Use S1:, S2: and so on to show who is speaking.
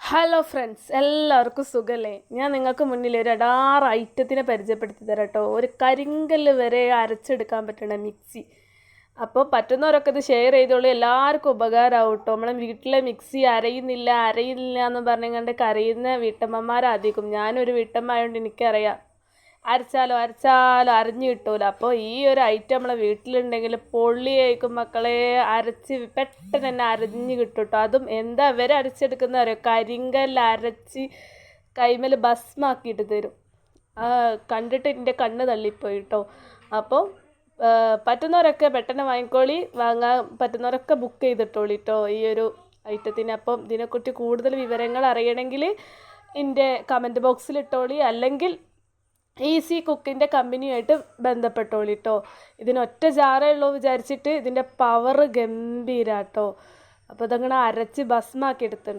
S1: Hello friends എല്ലാവർക്കും സുഖല്ലേ? ഞാൻ നിങ്ങൾക്ക് മുന്നിൽ ഒരു അടാറ് ഐറ്റത്തിനെ പരിചയപ്പെടുത്തി തരാം കേട്ടോ ഒരു കരിങ്കല്ല് വരെ അരച്ചെടുക്കാൻ പറ്റണ മിക്സി. അപ്പോൾ പറ്റുന്നവരൊക്കെ ഇത് ഷെയർ ചെയ്തോളൂ. എല്ലാവർക്കും ഉപകാരമാവും കേട്ടോ നമ്മളെ വീട്ടിലെ മിക്സി അരയുന്നില്ല അരയില്ല എന്ന് പറഞ്ഞുകൊണ്ട് കരയുന്ന വീട്ടമ്മമാരാധിക്കും ഞാനൊരു വീട്ടമ്മ ആയതുകൊണ്ട് എനിക്കറിയാം. അരച്ചാലോ അരച്ചാലോ അരഞ്ഞു കിട്ടൂല. അപ്പോൾ ഈ ഒരു ഐറ്റം നമ്മളെ വീട്ടിലുണ്ടെങ്കിൽ പൊള്ളിയായിരിക്കും മക്കളെ. അരച്ച് പെട്ടെന്ന് തന്നെ അരഞ്ഞു കിട്ടും അതും എന്താ ഇവരെ അരച്ചെടുക്കുന്ന അറിയോ? കരിങ്കല്ല് അരച്ച് കൈമേൽ ഭസ്മാക്കിയിട്ട് തരും. കണ്ടിട്ട് എന്റെ കണ്ണ് തള്ളിപ്പോയി കേട്ടോ അപ്പോൾ പറ്റുന്നവരൊക്കെ പെട്ടെന്ന് വാങ്ങിക്കോളി. വാങ്ങാൻ പറ്റുന്നവരൊക്കെ ബുക്ക് ചെയ്തിട്ടോളി കേട്ടോ ഈ ഒരു ഐറ്റത്തിന് അപ്പം ഇതിനെക്കുറിച്ച് കൂടുതൽ വിവരങ്ങൾ അറിയണമെങ്കിൽ എന്റെ കമന്റ് ബോക്സിൽ ഇട്ടോളി. അല്ലെങ്കിൽ ഈസി കുക്കിന്റെ കമ്പനിയായിട്ട് ബന്ധപ്പെട്ടോളി കേട്ടോ ഇതിനൊറ്റ ജാറേ ഉള്ളൂ വിചാരിച്ചിട്ട് ഇതിന്റെ പവർ ഗംഭീരാട്ടോ അപ്പോൾ ഇതങ്ങനെ അരച്ച് ഭസ്മാക്കി എടുത്തത്